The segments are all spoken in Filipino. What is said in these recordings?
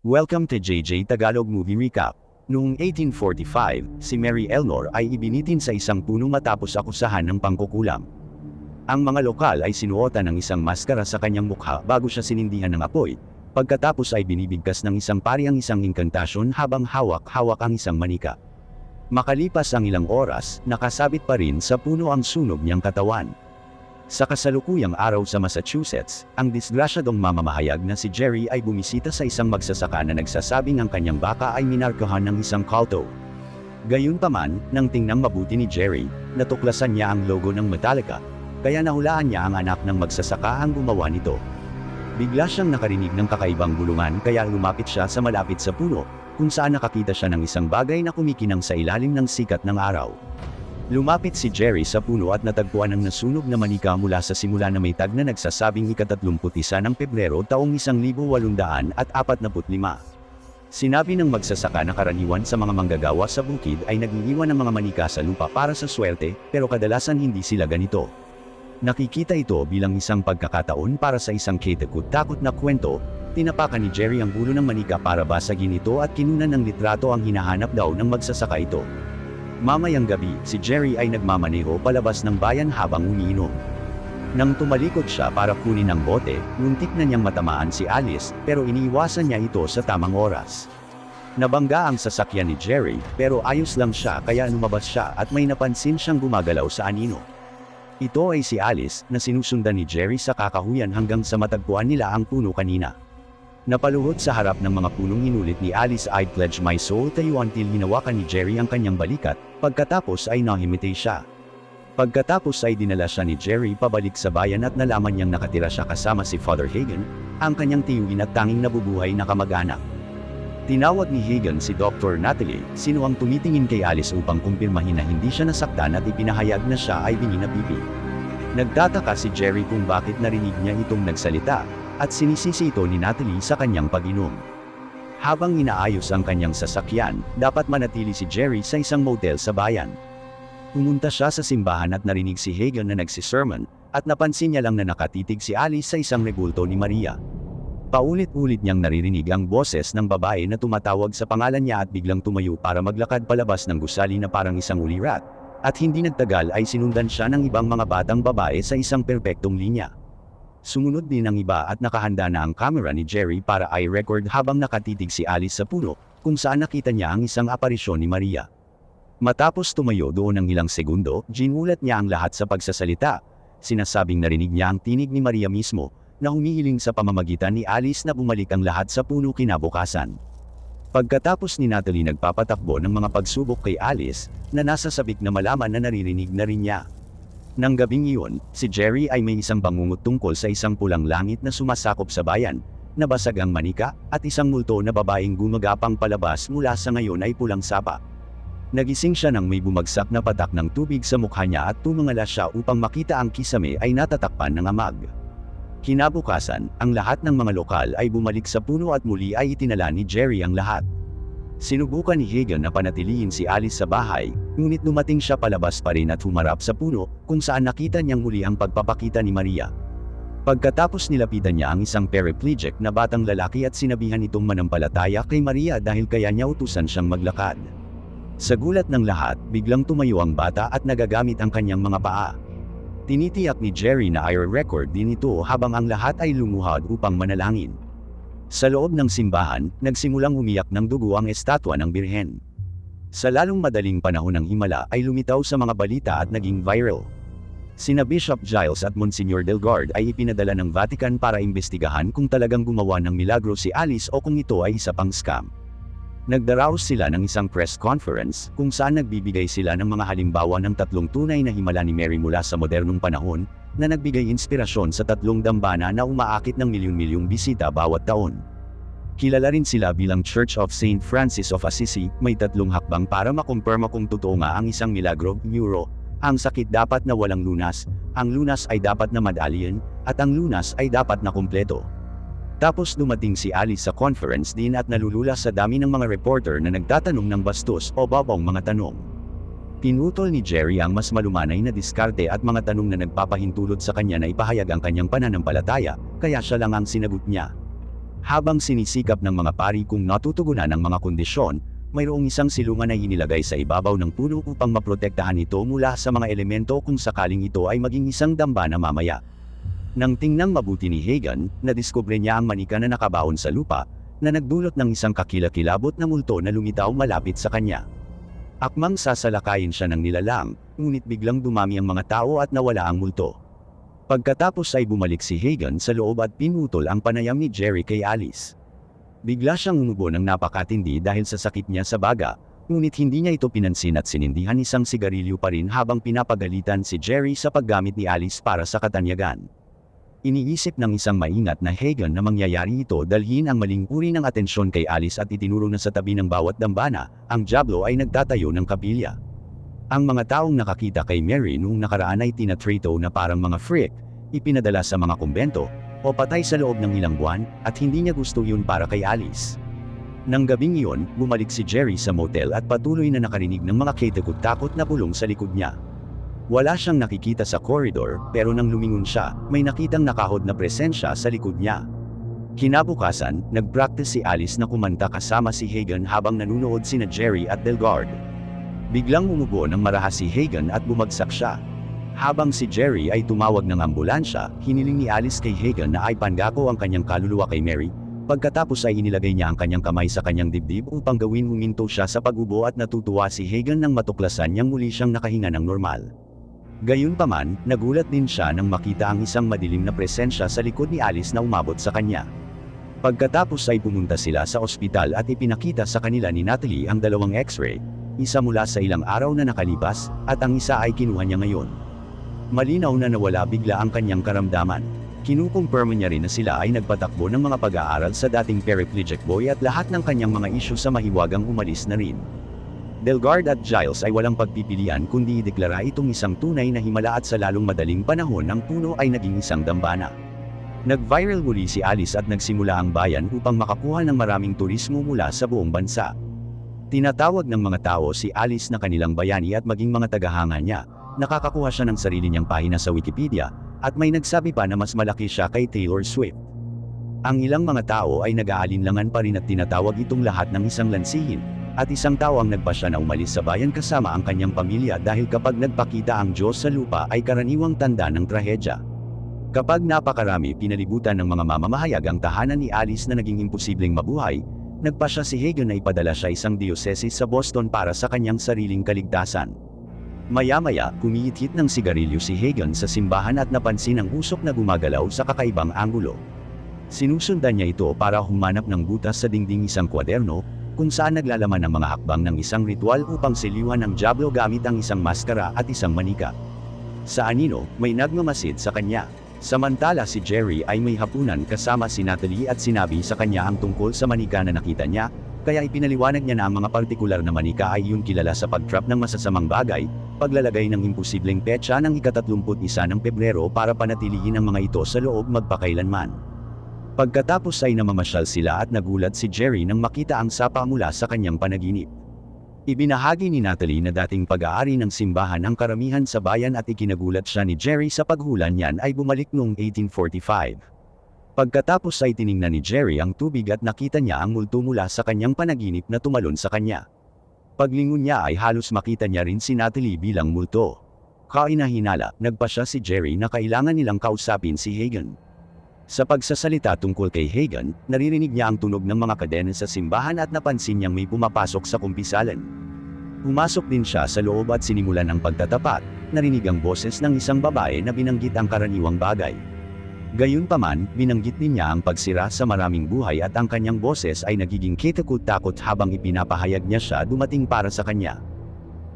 Welcome to JJ Tagalog Movie Recap. Noong 1845, si Mary Elnor ay ibinitin sa isang puno matapos akusahan ng pangkukulam. Ang mga lokal ay sinuotan ng isang maskara sa kanyang mukha bago siya sinindihan ng apoy, pagkatapos ay binibigkas ng isang pari ang isang inkantasyon habang hawak-hawak ang isang manika. Makalipas ang ilang oras, nakasabit pa rin sa puno ang sunog niyang katawan. Sa kasalukuyang araw sa Massachusetts, ang disgrasyadong mamamahayag na si Jerry ay bumisita sa isang magsasaka na nagsasabing ang kanyang baka ay minarkahan ng isang kalto. Gayunpaman, nang tingnang mabuti ni Jerry, natuklasan niya ang logo ng Metallica, kaya nahulaan niya ang anak ng magsasaka ang gumawa nito. Bigla siyang nakarinig ng kakaibang bulungan kaya lumapit siya sa malapit sa puno, kung saan nakakita siya ng isang bagay na kumikinang sa ilalim ng sikat ng araw. Lumapit si Jerry sa puno at natagpuan ang nasunog na manika mula sa simula na may tag na nagsasabing ikatatlumputisa ng Pebrero taong 1845. Sinabi ng magsasaka na karaniwan sa mga manggagawa sa bukid ay nag-iiwan ng mga manika sa lupa para sa swerte, pero kadalasan hindi sila ganito. Nakikita ito bilang isang pagkakataon para sa isang kitakot-takot na kwento, tinapakan ni Jerry ang ulo ng manika para basagin ito at kinunan ng litrato ang hinahanap daw ng magsasaka ito. Mamayang gabi, si Jerry ay nagmamaneho palabas ng bayan habang umiinom. Nang tumalikod siya para kunin ang bote, muntik na niyang matamaan si Alice, pero iniiwasan niya ito sa tamang oras. Nabangga ang sasakyan ni Jerry, pero ayos lang siya kaya lumabas siya at may napansin siyang gumagalaw sa anino. Ito ay si Alice, na sinusundan ni Jerry sa kakahuyan hanggang sa matagpuan nila ang puno kanina. Napaluhod sa harap ng mga punong inulit ni Alice I pledge my soul to you until hinawakan ni Jerry ang kanyang balikat, pagkatapos ay nahimitay siya. Pagkatapos ay dinala siya ni Jerry pabalik sa bayan at nalaman niyang nakatira siya kasama si Father Hagen, ang kanyang tiyuhin at tanging nabubuhay na kamag-anak. Tinawag ni Hagen si Dr. Natalie, sino ang tumitingin kay Alice upang kumpirmahin na hindi siya nasaktan at ipinahayag na siya ay bininabibi. Nagtataka si Jerry kung bakit narinig niya itong nagsalita, at sinisisi ito ni Natalie sa kanyang pag-inom. Habang inaayos ang kanyang sasakyan, dapat manatili si Jerry sa isang motel sa bayan. Pumunta siya sa simbahan at narinig si Hagen na nagsisermon, at napansin niya lang na nakatitig si Alice sa isang rebulto ni Maria. Paulit-ulit niyang naririnig ang boses ng babae na tumatawag sa pangalan niya at biglang tumayo para maglakad palabas ng gusali na parang isang ulirat, at hindi nagtagal ay sinundan siya ng ibang mga batang babae sa isang perpektong linya. Sumunod din ang iba at nakahanda na ang camera ni Jerry para i-record habang nakatitig si Alice sa puno, kung saan nakita niya ang isang aparisyon ni Maria. Matapos tumayo doon ng ilang segundo, ginulat niya ang lahat sa pagsasalita. Sinasabing narinig niya ang tinig ni Maria mismo, na humihiling sa pamamagitan ni Alice na bumalik ang lahat sa puno kinabukasan. Pagkatapos ni Natalie nagpapatakbo ng mga pagsubok kay Alice, na nasa sabik na malaman na naririnig na rin niya. Nang gabing iyon, si Jerry ay may isang bangungot tungkol sa isang pulang langit na sumasakop sa bayan, nabasag ang manika, at isang multo na babaeng gumagapang palabas mula sa ngayon ay pulang sapa. Nagising siya nang may bumagsak na patak ng tubig sa mukha niya at tumangala siya upang makita ang kisame ay natatakpan ng amag. Kinabukasan, ang lahat ng mga lokal ay bumalik sa puno at muli ay itinala ni Jerry ang lahat. Sinubukan ni Hagen na panatilihin si Alice sa bahay, ngunit dumating siya palabas pa rin at humarap sa puno, kung saan nakita niyang muli ang pagpapakita ni Maria. Pagkatapos nilapitan niya ang isang paraplegic na batang lalaki at sinabihan itong manampalataya kay Maria dahil kaya niya utusan siyang maglakad. Sa gulat ng lahat, biglang tumayo ang bata at nagagamit ang kanyang mga paa. Tinitiyak ni Jerry na i-record din ito habang ang lahat ay lumuhad upang manalangin. Sa loob ng simbahan, nagsimulang umiyak ng dugo ang estatwa ng Birhen. Sa lalong madaling panahon ng himala ay lumitaw sa mga balita at naging viral. Sina Bishop Giles at Monsignor Delgard ay ipinadala ng Vatican para imbestigahan kung talagang gumawa ng milagro si Alice o kung ito ay isa pang scam. Nagdaraos sila ng isang press conference kung saan nagbibigay sila ng mga halimbawa ng tatlong tunay na himala ni Mary mula sa modernong panahon, na nagbigay inspirasyon sa tatlong dambana na umaakit ng milyon-milyong bisita bawat taon. Kilala rin sila bilang Church of St. Francis of Assisi, may tatlong hakbang para makumpirma kung totoo nga ang isang milagro, neuro. Ang sakit dapat na walang lunas, ang lunas ay dapat na medallion, at ang lunas ay dapat na kumpleto. Tapos dumating si Alice sa conference din at nalulula sa dami ng mga reporter na nagtatanong ng bastos o babong mga tanong. Pinutol ni Jerry ang mas malumanay na diskarte at mga tanong na nagpapahintulot sa kanya na ipahayag ang kanyang pananampalataya, kaya siya lang ang sinagot niya. Habang sinisikap ng mga pari kung natutugunan ang mga kondisyon, mayroong isang silungan na inilagay sa ibabaw ng puno upang maprotektahan ito mula sa mga elemento kung sakaling ito ay maging isang dambana mamaya. Nang tingnang mabuti ni Hagan, nadiskubre niya ang manika na nakabaon sa lupa, na nagdulot ng isang kakilakilabot na multo na lumitaw malapit sa kanya. Akmang sasalakayin siya ng nilalang, ngunit biglang dumami ang mga tao at nawala ang multo. Pagkatapos ay bumalik si Hagan sa loob at pinutol ang panayam ni Jerry kay Alice. Bigla siyang umubo ng napakatindi dahil sa sakit niya sa baga, ngunit hindi niya ito pinansin at sinindihan isang sigarilyo pa rin habang pinapagalitan si Jerry sa paggamit ni Alice para sa katanyagan. Iniisip ng isang maingat na Hagan na mangyayari ito dalhin ang maling uri ng atensyon kay Alice at itinuro na sa tabi ng bawat dambana, ang Diablo ay nagtatayo ng kapilya. Ang mga taong nakakita kay Mary noong nakaraan ay tinatrito na parang mga freak, ipinadala sa mga kumbento, o patay sa loob ng ilang buwan, at hindi niya gusto yun para kay Alice. Nang gabing iyon, bumalik si Jerry sa motel at patuloy na nakarinig ng mga kitakot-takot na bulong sa likod niya. Wala siyang nakikita sa corridor, pero nang lumingon siya, may nakitang nakahod na presensya sa likod niya. Kinabukasan, nag-practice si Alice na kumanta kasama si Hagan habang nanunood sina Jerry at Delgard. Biglang umubo ng marahas si Hagan at bumagsak siya. Habang si Jerry ay tumawag ng ambulansya, hiniling ni Alice kay Hagan na ay pangako ang kanyang kaluluwa kay Mary, pagkatapos ay inilagay niya ang kanyang kamay sa kanyang dibdib upang gawin huminto siya sa pag-ubo at natutuwa si Hagan nang matuklasan niyang muli siyang nakahinga ng normal. Gayunpaman, nagulat din siya nang makita ang isang madilim na presensya sa likod ni Alice na umabot sa kanya. Pagkatapos ay pumunta sila sa ospital at ipinakita sa kanila ni Natalie ang dalawang x-ray, isa mula sa ilang araw na nakalipas, at ang isa ay kinuha niya ngayon. Malinaw na nawala bigla ang kanyang karamdaman. Kinukumpirma niya rin na sila ay nagpatakbo ng mga pag-aaral sa dating paraplegic boy at lahat ng kanyang mga isyu sa mahiwagang umalis na rin. Delgard at Giles ay walang pagpipilian kundi ideklara itong isang tunay na himala at sa lalong madaling panahon ang puno ay naging isang dambana. Nag-viral muli si Alice at nagsimula ang bayan upang makakuha ng maraming turismo mula sa buong bansa. Tinatawag ng mga tao si Alice na kanilang bayani at maging mga tagahanga niya. Nakakakuha siya ng sarili niyang pahina sa Wikipedia, at may nagsabi pa na mas malaki siya kay Taylor Swift. Ang ilang mga tao ay nag-aalinlangan pa rin at tinatawag itong lahat ng isang lansihin, at isang tao ang nagpasya na umalis sa bayan kasama ang kanyang pamilya dahil kapag nagpakita ang Diyos sa lupa ay karaniwang tanda ng trahedya. Kapag napakarami pinalibutan ng mga mamamahayag ang tahanan ni Alice na naging imposibleng mabuhay, nagpasya si Hagen na ipadala siya isang diocese sa Boston para sa kanyang sariling kaligtasan. Maya-maya, kumiithit ng sigarilyo si Hagen sa simbahan at napansin ang usok na gumagalaw sa kakaibang angulo. Sinusundan niya ito para humanap ng butas sa dingding isang kwaderno, kung saan naglalaman ng mga hakbang ng isang ritual upang siliwan ng Diablo gamit ang isang maskara at isang manika. Sa anino, may nagmamasid sa kanya. Samantala si Jerry ay may hapunan kasama si Natalie at sinabi sa kanya ang tungkol sa manika na nakita niya, kaya ipinaliwanag niya na ang mga partikular na manika ay yun kilala sa pagtrap ng masasamang bagay, paglalagay ng imposibleng petsa ng ikatatlumput isa ng Pebrero para panatilihin ang mga ito sa loob magpakailanman. Pagkatapos ay namamasyal sila at nagulat si Jerry nang makita ang sapa mula sa kanyang panaginip. Ibinahagi ni Natalie na dating pag-aari ng simbahan ang karamihan sa bayan at ikinagulat siya ni Jerry sa paghulan niyan ay bumalik noong 1845. Pagkatapos ay tiningnan ni Jerry ang tubig at nakita niya ang multo mula sa kanyang panaginip na tumalon sa kanya. Paglingon niya ay halos makita niya rin si Natalie bilang multo. Kainahinala, nagpa siya si Jerry na kailangan nilang kausapin si Hagen. Sa pagsasalita tungkol kay Hagan, naririnig niya ang tunog ng mga kadena sa simbahan at napansin niyang may pumapasok sa kumpisalan. Pumasok din siya sa loob at sinimulan ang pagtatapat, narinig ang boses ng isang babae na binanggit ang karaniwang bagay. Gayunpaman, binanggit din niya ang pagsira sa maraming buhay at ang kanyang boses ay nagiging kitakot-takot habang ipinapahayag niya siya dumating para sa kanya.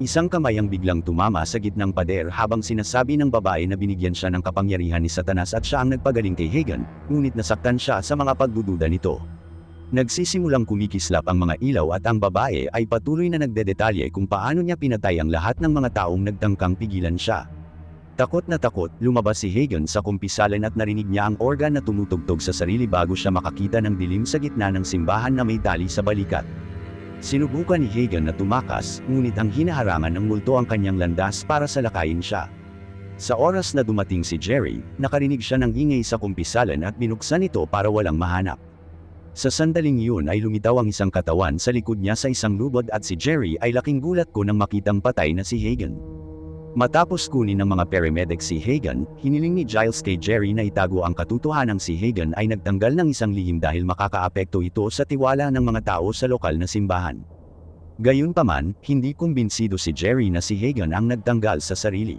Isang kamay ang biglang tumama sa gitnang pader habang sinasabi ng babae na binigyan siya ng kapangyarihan ni Satanas at siya ang nagpagaling kay Hagan, ngunit nasaktan siya sa mga pagdududa nito. Nagsisimulang kumikislap ang mga ilaw at ang babae ay patuloy na nagdedetalye kung paano niya pinatay ang lahat ng mga taong nagtangkang pigilan siya. Takot na takot, lumabas si Hagan sa kumpisalan at narinig niya ang organ na tumutugtog sa sarili bago siya makakita ng dilim sa gitna ng simbahan na may tali sa balikat. Sinubukan ni Hagan na tumakas, ngunit ang hinaharangan ng multo ang kanyang landas para salakayin siya. Sa oras na dumating si Jerry, nakarinig siya ng ingay sa kumpisalan at binuksan ito para walang mahanap. Sa sandaling iyon ay lumitaw ang isang katawan sa likod niya sa isang lubod at si Jerry ay laking gulat ko nang makitang patay na si Hagen. Matapos kunin ng mga paramedic si Hagen, hiniling ni Giles kay Jerry na itago ang katotohanang si Hagen ay nagtanggal ng isang lihim dahil makakaapekto ito sa tiwala ng mga tao sa lokal na simbahan. Gayunpaman, hindi kumbinsido si Jerry na si Hagen ang nagtanggal sa sarili.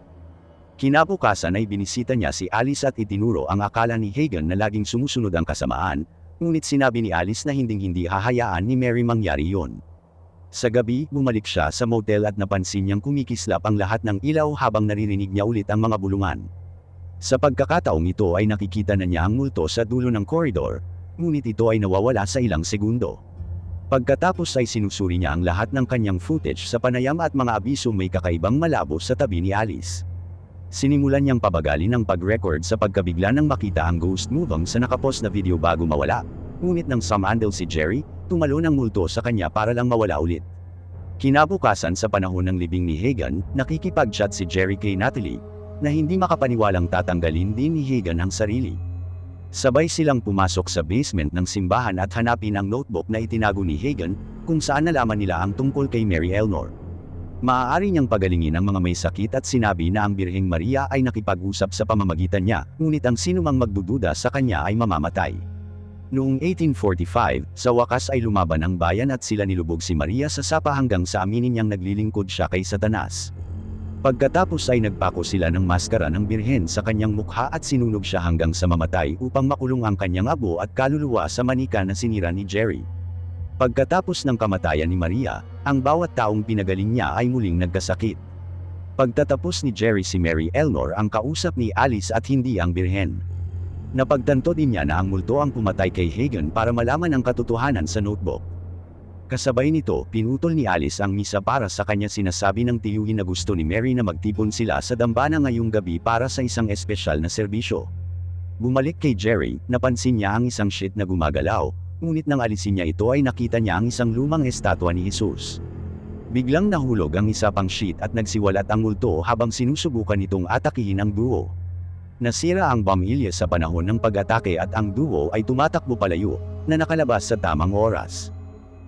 Kinabukasan ay binisita niya si Alice at itinuro ang akala ni Hagen na laging sumusunod ang kasamaan, ngunit sinabi ni Alice na hinding-hindi hahayaan ni Mary mangyari yon. Sa gabi, bumalik siya sa motel at napansin niyang kumikislap ang lahat ng ilaw habang naririnig niya ulit ang mga bulungan. Sa pagkakataong ito ay nakikita na niya ang multo sa dulo ng koridor, ngunit ito ay nawawala sa ilang segundo. Pagkatapos ay sinusuri niya ang lahat ng kanyang footage sa panayam at mga abiso may kakaibang malabo sa tabi ni Alice. Sinimulan niyang pabagalin ang pag-record sa pagkabigla nang makita ang ghost moving sa nakapost na video bago mawala. Ngunit nang sumandal si Jerry, tumalo ng multo sa kanya para lang mawala ulit. Kinabukasan sa panahon ng libing ni Hagan, nakikipag-chat si Jerry kay Natalie, na hindi makapaniwalang tatanggalin din ni Hagan ang sarili. Sabay silang pumasok sa basement ng simbahan at hanapin ang notebook na itinago ni Hagan, kung saan nalaman nila ang tungkol kay Mary Elnor. Maaari niyang pagalingin ang mga may sakit at sinabi na ang Birheng Maria ay nakipag-usap sa pamamagitan niya, ngunit ang sinumang magdududa sa kanya ay mamamatay. Noong 1845, sa wakas ay lumaban ang bayan at sila nilubog si Maria sa sapa hanggang sa aminin niyang naglilingkod siya kay Satanas. Pagkatapos ay nagpako sila ng maskara ng birhen sa kanyang mukha at sinunog siya hanggang sa mamatay upang makulong ang kanyang abo at kaluluwa sa manika na sinira ni Jerry. Pagkatapos ng kamatayan ni Maria, ang bawat taong pinagaling niya ay muling nagkasakit. Pagtatapos ni Jerry si Mary Elnor ang kausap ni Alice at hindi ang birhen. Napagtanto din niya na ang multo ang pumatay kay Hagen para malaman ang katotohanan sa notebook. Kasabay nito, pinutol ni Alice ang misa para sa kanya sinasabi ng tiyuhin na gusto ni Mary na magtipon sila sa dambana ngayong gabi para sa isang espesyal na serbisyo. Bumalik kay Jerry, napansin niya ang isang sheet na gumagalaw, ngunit nang alisin niya ito ay nakita niya ang isang lumang estatwa ni Jesus. Biglang nahulog ang isa pang sheet at nagsiwalat ang multo habang sinusubukan itong atakihin ang duo. Nasira ang pamilya sa panahon ng pag-atake at ang duo ay tumatakbo palayo, na nakalabas sa tamang oras.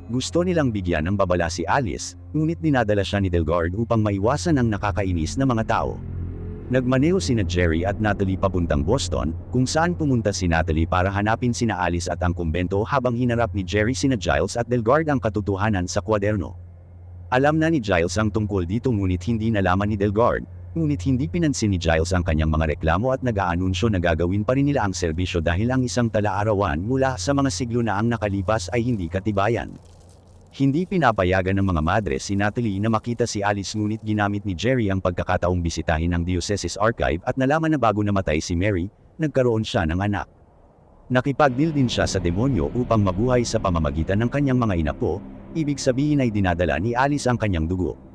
Gusto nilang bigyan ng babala si Alice, ngunit dinadala siya ni Delgard upang maiwasan ang nakakainis na mga tao. Nagmaneho sina Jerry at Natalie papuntang Boston, kung saan pumunta si Natalie para hanapin sina Alice at ang kumbento habang hinarap ni Jerry sina Giles at Delgard ang katotohanan sa kwaderno. Alam na ni Giles ang tungkol dito ngunit hindi nalaman ni Delgard, ngunit hindi pinansin ni Giles ang kanyang mga reklamo at nag-aanunsyo na gagawin pa rin nila ang serbisyo dahil ang isang tala-arawan mula sa mga siglo na ang nakalipas ay hindi katibayan. Hindi pinapayagan ng mga madre si Natalie na makita si Alice ngunit ginamit ni Jerry ang pagkakataong bisitahin ang Dioceses Archive at nalaman na bago namatay si Mary, nagkaroon siya ng anak. Nakipagdil din siya sa demonyo upang mabuhay sa pamamagitan ng kanyang mga inapo, ibig sabihin ay dinadala ni Alice ang kanyang dugo.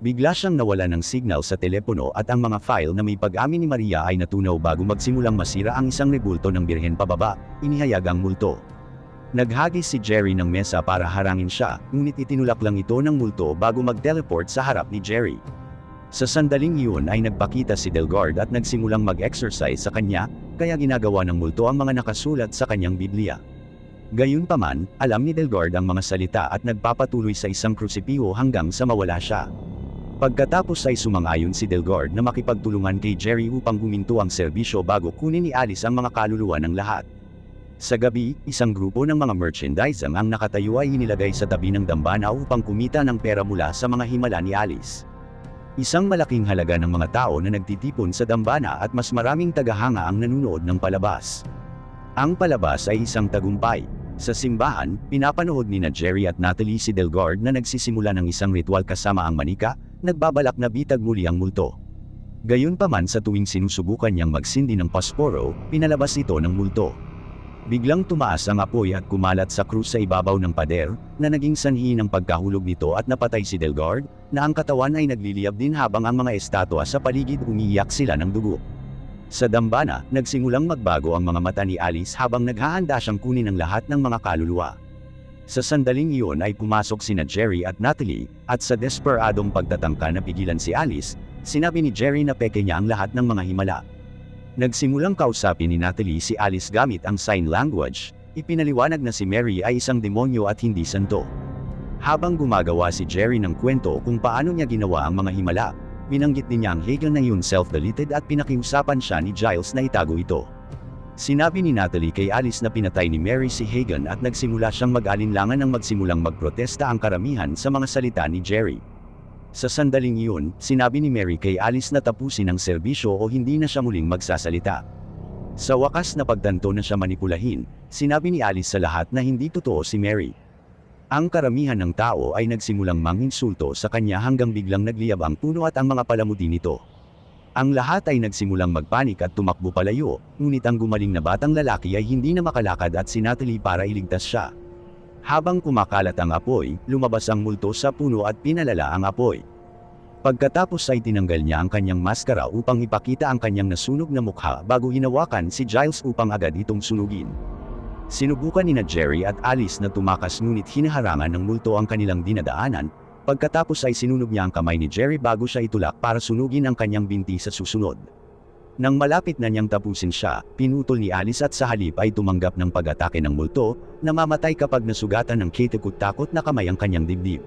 Bigla siyang nawala ng signal sa telepono at ang mga file na may pag-amin ni Maria ay natunaw bago magsimulang masira ang isang rebulto ng birhen pababa, inihayag ang multo. Naghagis si Jerry ng mesa para harangin siya, ngunit itinulak lang ito ng multo bago mag-teleport sa harap ni Jerry. Sa sandaling iyon ay nagpakita si Delgard at nagsimulang mag-exercise sa kanya, kaya ginagawa ng multo ang mga nakasulat sa kanyang Biblia. Gayunpaman, alam ni Delgard ang mga salita at nagpapatuloy sa isang krusipiho hanggang sa mawala siya. Pagkatapos ay sumang-ayon si Delgard na makipagtulungan kay Jerry upang huminto ang serbisyo bago kunin ni Alice ang mga kaluluwa ng lahat. Sa gabi, isang grupo ng mga merchandising ang nakatayo ay inilagay sa tabi ng dambana upang kumita ng pera mula sa mga himala ni Alice. Isang malaking halaga ng mga tao na nagtitipon sa dambana at mas maraming tagahanga ang nanunood ng palabas. Ang palabas ay isang tagumpay. Sa simbahan, pinapanood ni na Jerry at Natalie si Delgard na nagsisimula ng isang ritual kasama ang manika, nagbabalak na bitag muli ang multo. Gayunpaman sa tuwing sinusubukan niyang magsindi ng pasporo, pinalabas ito ng multo. Biglang tumaas ang apoy at kumalat sa krus sa ibabaw ng pader, na naging sanhi ng pagkahulog nito at napatay si Delgard, na ang katawan ay nagliliyab din habang ang mga estatwa sa paligid umiiyak sila ng dugo. Sa dambana, nagsimulang magbago ang mga mata ni Alice habang naghahanda siyang kunin ang lahat ng mga kaluluwa. Sa sandaling iyon ay pumasok sina Jerry at Natalie, at sa desperadong pagtatangka na pigilan si Alice, sinabi ni Jerry na peke niya ang lahat ng mga himala. Nagsimulang kausapin ni Natalie si Alice gamit ang sign language, Ipinaliwanag na si Mary ay isang demonyo at hindi santo. Habang gumagawa si Jerry ng kwento kung paano niya ginawa ang mga himala, binanggit din niya ang Hagen na yun self-deleted at pinakiusapan siya ni Giles na itago ito. Sinabi ni Natalie kay Alice na pinatay ni Mary si Hagen at nagsimula siyang mag-alinlangan ng magsimulang magprotesta ang karamihan sa mga salita ni Jerry. Sa sandaling iyon, sinabi ni Mary kay Alice na tapusin ang serbisyo o hindi na siya muling magsasalita. Sa wakas na pagtanto na siya manipulahin, sinabi ni Alice sa lahat na hindi totoo si Mary. Ang karamihan ng tao ay nagsimulang manginsulto sa kanya hanggang biglang nagliyab ang puno at ang mga palamuti nito. Ang lahat ay nagsimulang magpanik at tumakbo palayo, ngunit ang gumaling na batang lalaki ay hindi na makalakad at sinatili para iligtas siya. Habang kumakalat ang apoy, lumabas ang multo sa puno at pinalala ang apoy. Pagkatapos ay tinanggal niya ang kanyang maskara upang ipakita ang kanyang nasunog na mukha bago hinawakan si Giles upang agad itong sunugin. Sinubukan ni na Jerry at Alice na tumakas ngunit hinaharangan ng multo ang kanilang dinadaanan, pagkatapos ay sinunog niya ang kamay ni Jerry bago siya itulak para sunugin ang kanyang binti sa susunod. Nang malapit na niyang tapusin siya, pinutol ni Alice at sa halip ay tumanggap ng pag-atake ng multo, namamatay kapag nasugatan ng kitikot-takot na kamay ang kanyang dibdib.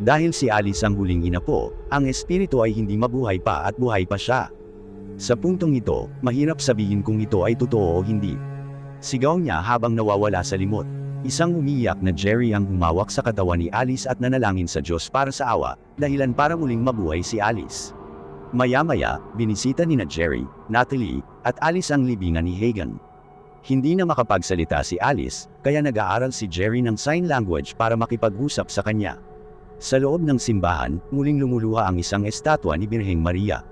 Dahil si Alice ang huling ina po, ang espiritu ay hindi mabuhay pa at buhay pa siya. Sa puntong ito, mahirap sabihin kung ito ay totoo o hindi. Sigaw niya habang nawawala sa limot. Isang umiyak na Jerry ang humawak sa katawan ni Alice at nanalangin sa Diyos para sa awa, dahilan para muling mabuhay si Alice. Maya-maya, binisita ni na Jerry, Natalie, at Alice ang libingan ni Hagen. Hindi na makapagsalita si Alice, kaya nag-aaral si Jerry ng sign language para makipag-usap sa kanya. Sa loob ng simbahan, muling lumuluha ang isang estatwa ni Birheng Maria.